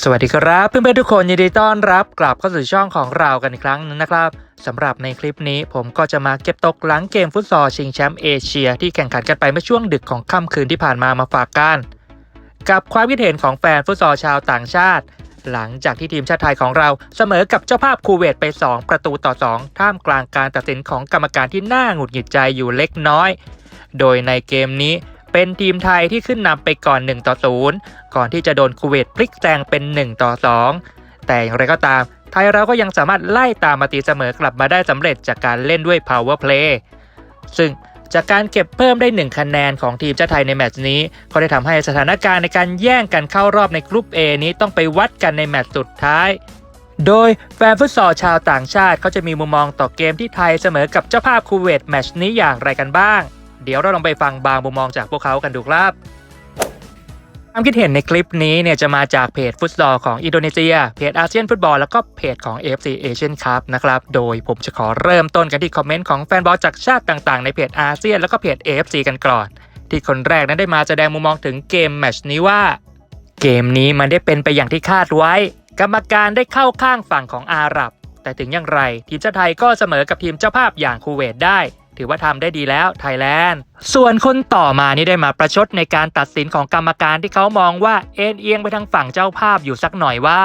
สวัสดีครับเพื่อนๆทุกคนยินดีต้อนรับกลับเข้าสู่ช่องของเรากันอีกครั้งหนึงนะครับสำหรับในคลิปนี้ผมก็จะมาเก็บตกหลังเกมฟุตซอลชิงแชมป์เอเชีย ที่แข่งขันกันไปเมื่อช่วงดึกของค่ำคืนที่ผ่านมามาฝากกันกับความคิดเห็นของแฟนฟุตซอลชาวต่างชาติ หลังจากที่ทีมชาติไทยของเราเสมอกับเจ้าภาพคูเวตไป 2 ประตูต่อ 2 ท่ามกลางการตัดสินของกรรมการที่น่าหงุดหงิดใจอยู่เล็กน้อย โดยในเกมนี้ เป็นทีมไทยที่ขึ้นนำไปก่อน 1 ต่อ 0 ก่อนที่จะโดนคูเวตพลิกแซงเป็น 1 ต่อ 2 แต่อย่างไรก็ตาม ไทยเราก็ยังสามารถไล่ตามมาตีเสมอกลับมาได้สำเร็จจากการเล่นด้วย power play ซึ่งจากการเก็บเพิ่มได้ 1 คะแนนของทีมชาติไทยในแมตช์นี้ ก็ได้ทำให้สถานการณ์ในการแย่งกันเข้ารอบในกลุ่ม A นี้ต้องไปวัดกันในแมตช์สุดท้าย โดยแฟนฟุตซอลชาวต่างชาติเขาจะมีมุมมองต่อเกมที่ไทยเสมอกับเจ้าภาพคูเวตแมตช์นี้อย่างไรกันบ้าง เดี๋ยวเราลองไปฟังบางมุมมองจากพวกเขากันดูครับความคิดเห็นในคลิปนี้เนี่ยจะมาจากเพจฟุตซอลของอินโดนีเซีย เพจอาเซียนฟุตบอลแล้วก็เพจของ AFC Asian Cup นะครับ โดยผมจะขอเริ่มต้นกันที่คอมเมนต์ของแฟนบอลจากชาติต่างๆ ในเพจอาเซียนแล้วก็เพจ AFC กันก่อน ที่คนแรกนั้นได้มาแสดงมุมมองถึงเกมแมตชนี้ว่า เกมนี้มันได้เป็นไปอย่างที่คาดไว้ กรรมการได้เข้าข้างฝั่งของอาหรับ แต่ถึงอย่างไร ทีมชาติไทยก็เสมอกับทีมเจ้าภาพอย่างคูเวตได้ ถือว่าทำได้ดีแล้วไทยแลนด์ ส่วนคนต่อมานี่ได้มาประชดในการตัดสินของกรรมการที่เขามองว่าเอ็นเอียงไปทางฝั่งเจ้าภาพอยู่สักหน่อยว่า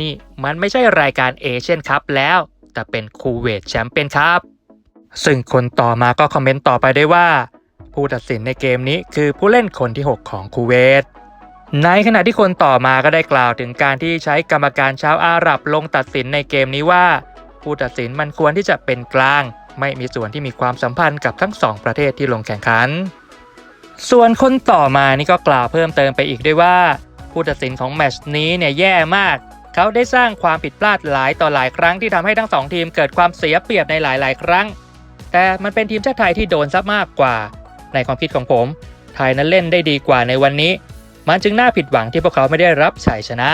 นี่มันไม่ใช่รายการเอเชียนคัพแล้ว แต่เป็นคูเวตแชมเปี้ยนคัพซึ่งคนต่อมาก็คอมเมนต์ต่อไปได้ว่า ผู้ตัดสินในเกมนี้คือผู้เล่นคนที่ 6 ของคูเวตในขณะที่คนต่อมาก็ได้กล่าวถึงการที่ใช้กรรมการชาวอาหรับลงตัดสินในเกมนี้ว่า ผู้ตัดสินมันควรที่จะเป็นกลาง ไม่มีส่วนที่มีความสัมพันธ์กับทั้งสองประเทศที่ลงแข่งขัน ส่วนคนต่อมานี่ก็กล่าวเพิ่มเติมไปอีกด้วยว่า ผู้ตัดสินของแมชนี้เนี่ยแย่มาก เขาได้สร้างความผิดพลาดหลายต่อหลายครั้งที่ทำให้ทั้งสองทีมเกิดความเสียเปรียบในหลาย ๆ ครั้ง แต่มันเป็นทีมชาติไทยที่โดนซับมากกว่า ในความคิดของผม ไทยนั้นเล่นได้ดีกว่าในวันนี้ มันจึงน่าผิดหวังที่พวกเขาไม่ได้รับชัยชนะ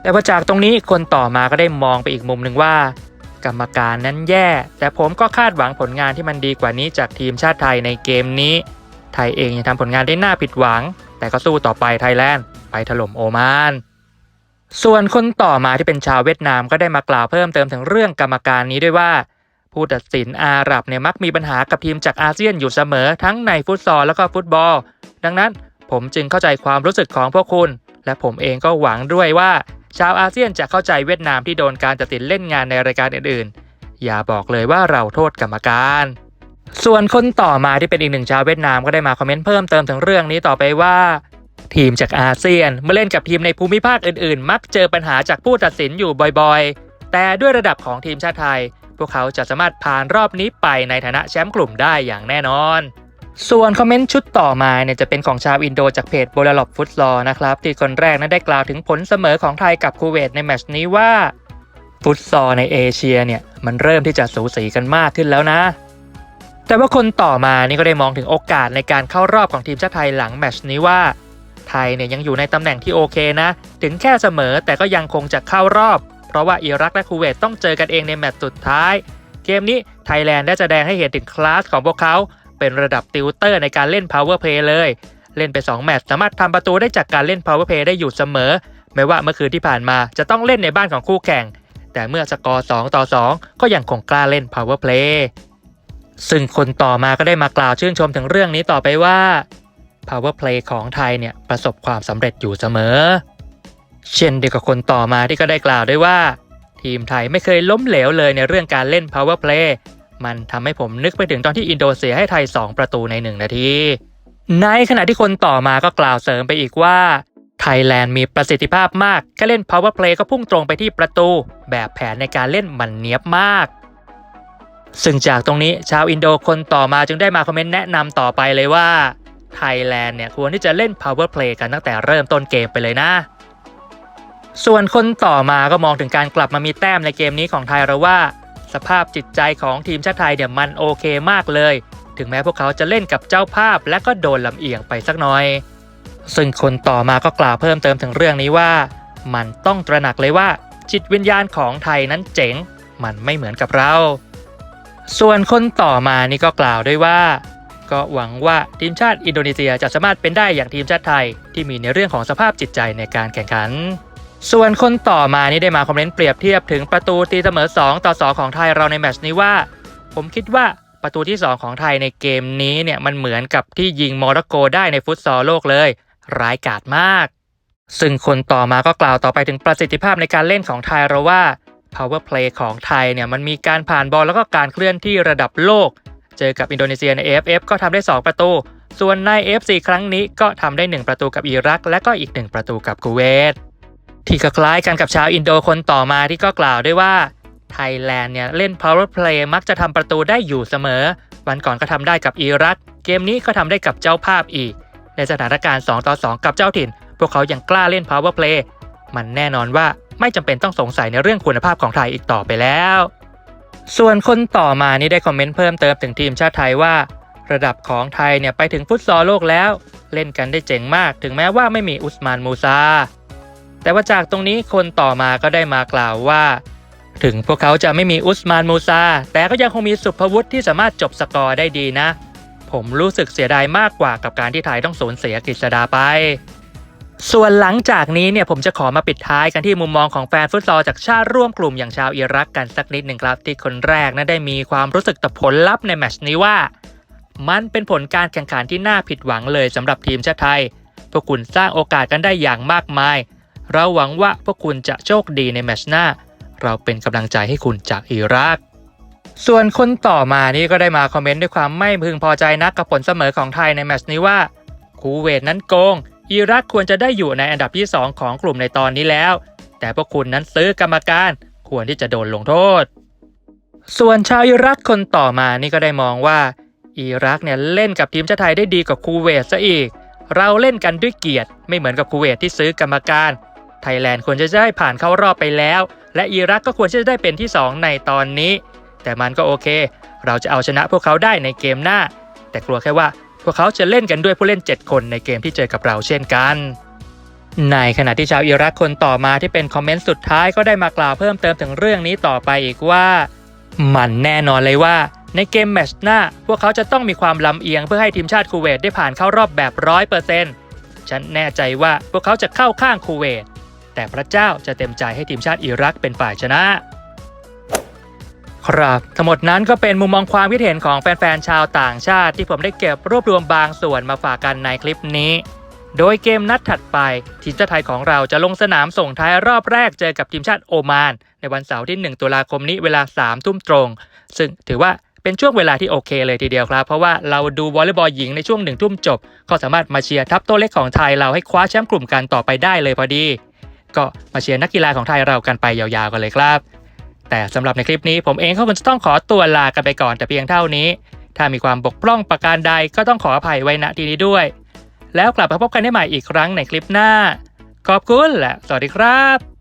แต่พอจากตรงนี้คนต่อมาก็ได้มองไปอีกมุมหนึ่งว่า กรรมการนั้นแย่ แต่ผมก็คาดหวังผลงานที่มันดีกว่านี้จากทีมชาติไทยในเกมนี้ ไทยเองยังทำผลงานได้น่าผิดหวัง แต่ก็สู้ต่อไปไทยแลนด์ไปถล่มโอมานส่วนคนต่อมาที่เป็นชาวเวียดนามก็ได้มากล่าวเพิ่มเติมถึงเรื่องกรรมการนี้ด้วยว่า ผู้ตัดสินอาหรับเนี่ยมักมีปัญหากับทีมจากอาเซียนอยู่เสมอทั้งในฟุตซอลแล้วก็ฟุตบอล ดังนั้นผมจึงเข้าใจความรู้สึกของพวกคุณ และผมเองก็หวังด้วยว่า ชาวอาเซียนจะเข้าใจเวียดนามที่โดนการตัดสินเล่นงานในรายการอื่นๆ อย่าบอกเลยว่าเราโทษกรรมการ ส่วนคนต่อมาที่เป็นอีกหนึ่งชาวเวียดนามก็ได้มาคอมเมนต์เพิ่มเติมถึงเรื่องนี้ต่อไปว่า ทีมจากอาเซียนเมื่อเล่นกับทีมในภูมิภาคอื่นๆ มักเจอปัญหาจากผู้ตัดสินอยู่บ่อยๆ แต่ด้วยระดับของทีมชาติไทย พวกเขาจะสามารถผ่านรอบนี้ไปในฐานะแชมป์กลุ่มได้อย่างแน่นอน ส่วนคอมเมนต์ชุดต่อมาเนี่ยจะเป็นของชาวอินโดจากเพจโบลล็อบฟุตซอลนะครับที่คนแรกนั้นได้กล่าวถึงผลเสมอของไทยกับคูเวตในแมตช์นี้ว่า ฟุตซอลในเอเชียเนี่ยมันเริ่มที่จะสูสีกันมากขึ้นแล้วนะ แต่ว่าคนต่อมานี่ก็ได้มองถึงโอกาสในการเข้ารอบของทีมชาติไทยหลังแมตช์นี้ว่า ไทยเนี่ยยังอยู่ในตำแหน่งที่โอเคนะ ถึงแค่เสมอแต่ก็ยังคงจะเข้ารอบ เพราะว่าอิรักและคูเวตต้องเจอกันเองในแมตช์สุดท้าย เกมนี้ไทยแลนด์ได้แสดงให้เห็นถึงคลาสของพวกเขา เป็นระดับติวเตอร์ในการเล่น power play เลย เล่นไป 2 แมตช์สามารถทำประตูได้จากการเล่น power play ได้อยู่เสมอแม้ว่าเมื่อคืนที่ผ่านมาจะต้องเล่นในบ้านของคู่แข่ง แต่เมื่อสกอร์2ต่อ 2 ก็ยังคงกล้าเล่น power play ซึ่งคนต่อมาก็ได้มากล่าวชื่นชมถึงเรื่องนี้ต่อไปว่า power play ของไทยเนี่ยประสบความสำเร็จอยู่เสมอ เช่นเดียวกับคนต่อมาที่ก็ได้กล่าวด้วยว่า ทีมไทยไม่เคยล้มเหลวเลยในเรื่องการเล่น power play มันทำให้ผมนึกไปถึงตอนที่อินโดเสียให้ไทย 2 ประตูใน 1 นาที ในขณะที่คนต่อมาก็กล่าวเสริมไปอีกว่าไทยแลนด์มีประสิทธิภาพมาก แค่เล่น power play ก็พุ่งตรงไปที่ประตู แบบแผนในการเล่นมันเนียบมาก ซึ่งจากตรงนี้ชาวอินโดคนต่อมาจึงได้มาคอมเมนต์แนะนำต่อไปเลยว่าไทยแลนด์เนี่ยควรที่จะเล่น power play กันตั้งแต่เริ่มต้นเกมไปเลยนะ ส่วนคนต่อมาก็มองถึงการกลับมามีแต้มในเกมนี้ของไทยเราว่า สภาพจิตใจของทีมชาติไทยเนี่ยมันโอเคมากเลย ถึงแม้พวกเขาจะเล่นกับเจ้าภาพและก็โดนลำเอียงไปสักหน่อย ซึ่งคนต่อมาก็กล่าวเพิ่มเติมถึงเรื่องนี้ว่า มันต้องตระหนักเลยว่า จิตวิญญาณของไทยนั้นเจ๋ง มันไม่เหมือนกับเรา ส่วนคนต่อมานี่ก็กล่าวด้วยว่า ก็หวังว่าทีมชาติอินโดนีเซียจะสามารถเป็นได้อย่างทีมชาติไทย ที่มีในเรื่องของสภาพจิตใจในการแข่งขัน ส่วนคนต่อมานี่ได้มาคอมเมนต์เปรียบเทียบถึงประตูตีเสมอ 2 ต่อ 2 ของไทยเราในแมตช์นี้ว่า ผมคิดว่าประตูที่ 2 ของไทยในเกมนี้เนี่ยมันเหมือนกับที่ยิงโมร็อกโกได้ในฟุตซอลโลกเลย ร้ายกาจมาก ซึ่งคนต่อมาก็กล่าวต่อไปถึงประสิทธิภาพในการเล่นของไทยเราว่า power play ของไทยเนี่ยมันมีการผ่านบอลแล้วก็การเคลื่อนที่ระดับโลก เจอกับอินโดนีเซียใน AFF ก็ทำได้ 2 ประตู ส่วนใน AFC ครั้งนี้ก็ทำได้ 1 ประตูกับอิรัก และก็อีก 1 ประตูกับคูเวต ที่ก็คล้ายกันกับชาวอินโดคนต่อมาที่ก็กล่าวด้วยว่าไทยแลนด์เนี่ยเล่น power play มักจะทำประตูได้อยู่เสมอ วันก่อนก็ทำได้กับอิรักเกมนี้ก็ทำได้กับเจ้าภาพอีก ในสถานการณ์ 2 ต่อ 2 กับเจ้าถิ่น พวกเขายังกล้าเล่น power play มันแน่นอนว่าไม่จำเป็นต้องสงสัยในเรื่องคุณภาพของไทยอีกต่อไปแล้ว ส่วนคนต่อมานี่ได้คอมเมนต์เพิ่มเติมถึงทีมชาติไทยว่า ระดับของไทยเนี่ยไปถึงฟุตซอลโลกแล้ว เล่นกันได้เจ๋งมาก ถึงแม้ว่าไม่มีอุสมานมูซา แต่ว่าจากตรงนี้คนต่อมาก็ได้มากล่าวว่า ถึงพวกเขาจะไม่มีอุสมานมูซา แต่ก็ยังคงมีสุภวุฒิที่สามารถจบสกอร์ได้ดีนะ ผมรู้สึกเสียดายมากกว่ากับการที่ไทยต้องสูญเสียกฤษดาไป ส่วนหลังจากนี้เนี่ยผมจะขอมาปิดท้ายกันที่มุมมองของแฟนฟุตซอลจากชาติร่วมกลุ่มอย่างชาวอิรักกันสักนิดหนึ่งครับ ที่คนแรกนั้นได้มีความรู้สึกต่อผลลัพธ์ในแมชนี้ว่า มันเป็นผลการแข่งขันที่น่าผิดหวังเลยสำหรับทีมชาติไทยพวกคุณสร้างโอกาสกันได้อย่างมากมาย เราหวังว่าพวกคุณจะโชคดีในแมชหน้า เราเป็นกำลังใจให้คุณจากอิรัก ส่วนคนต่อมานี่ก็ได้มาคอมเมนต์ด้วยความไม่พึงพอใจนักกับผลเสมอของไทยในแมชนี้ว่า คูเวตนั้นโกง อิรักควรจะได้อยู่ในอันดับที่ 2 ของกลุ่มในตอนนี้แล้ว แต่พวกคุณนั้นซื้อกรรมการ ควรที่จะโดนลงโทษ ส่วนชาวอิรักคนต่อมานี่ก็ได้มองว่า อิรักเนี่ยเล่นกับทีมชาติไทยได้ดีกว่าคูเวตซะอีกเราเล่นกันด้วยเกียรติไม่เหมือนกับคูเวตที่ซื้อกรรมการ ไทยแลนด์ควรจะได้ผ่านเข้ารอบไปแล้ว และอิรักก็ควรจะได้เป็นที่ 2 ในตอนนี้ แต่มันก็โอเค เราจะเอาชนะพวกเขาได้ในเกมหน้า แต่กลัวแค่ว่าพวกเขาจะเล่นกันด้วยผู้เล่น 7 คนในเกมที่เจอกับเราเช่นกันในขณะที่ชาวอิรักคนต่อมาที่เป็นคอมเมนต์สุดท้ายก็ได้มากล่าวเพิ่มเติมถึงเรื่องนี้ต่อไปอีกว่า มันแน่นอนเลยว่า ในเกมแมชหน้า พวกเขาจะต้องมีความลำเอียงเพื่อให้ทีมชาติคูเวตได้ผ่านเข้ารอบแบบร้อยเปอร์เซ็นต์ฉันแน่ใจว่าพวกเขาจะเข้าข้างคูเวต แต่พระเจ้าจะเต็มใจให้ทีมชาติอิรักเป็นฝ่ายชนะ ครับ ทั้งหมดนั้นก็เป็นมุมมองความคิดเห็นของแฟนๆชาวต่างชาติที่ผมได้เก็บรวบรวมบางส่วนมาฝากกันในคลิปนี้ โดยเกมนัดถัดไปทีมชาติไทยของเราจะลงสนามส่งท้ายรอบแรกเจอกับทีมชาติโอมาน ในวันเสาร์ที่ 1 ตุลาคมนี้เวลา3ทุ่มตรง ซึ่งถือว่าเป็นช่วงเวลาที่โอเคเลยทีเดียวครับ เพราะว่าเราดูวอลเลย์บอลหญิงในช่วงหนึ่งทุ่มจบ ก็สามารถมาเชียร์ทัพโตเล็กของไทยเราให้คว้าแชมป์กลุ่มกันต่อไปได้เลยพอดี ก็มาเชียร์นักกีฬาของไทยเรากันไปยาวๆกันเลยครับ แต่สำหรับในคลิปนี้ผมเองก็คงจะต้องขอตัวลากันไปก่อนแต่เพียงเท่านี้ ถ้ามีความบกพร่องประการใดก็ต้องขออภัยไว้ณที่นี้ด้วย แล้วกลับมาพบกันได้ใหม่อีกครั้งในคลิปหน้า ขอบคุณและสวัสดีครับ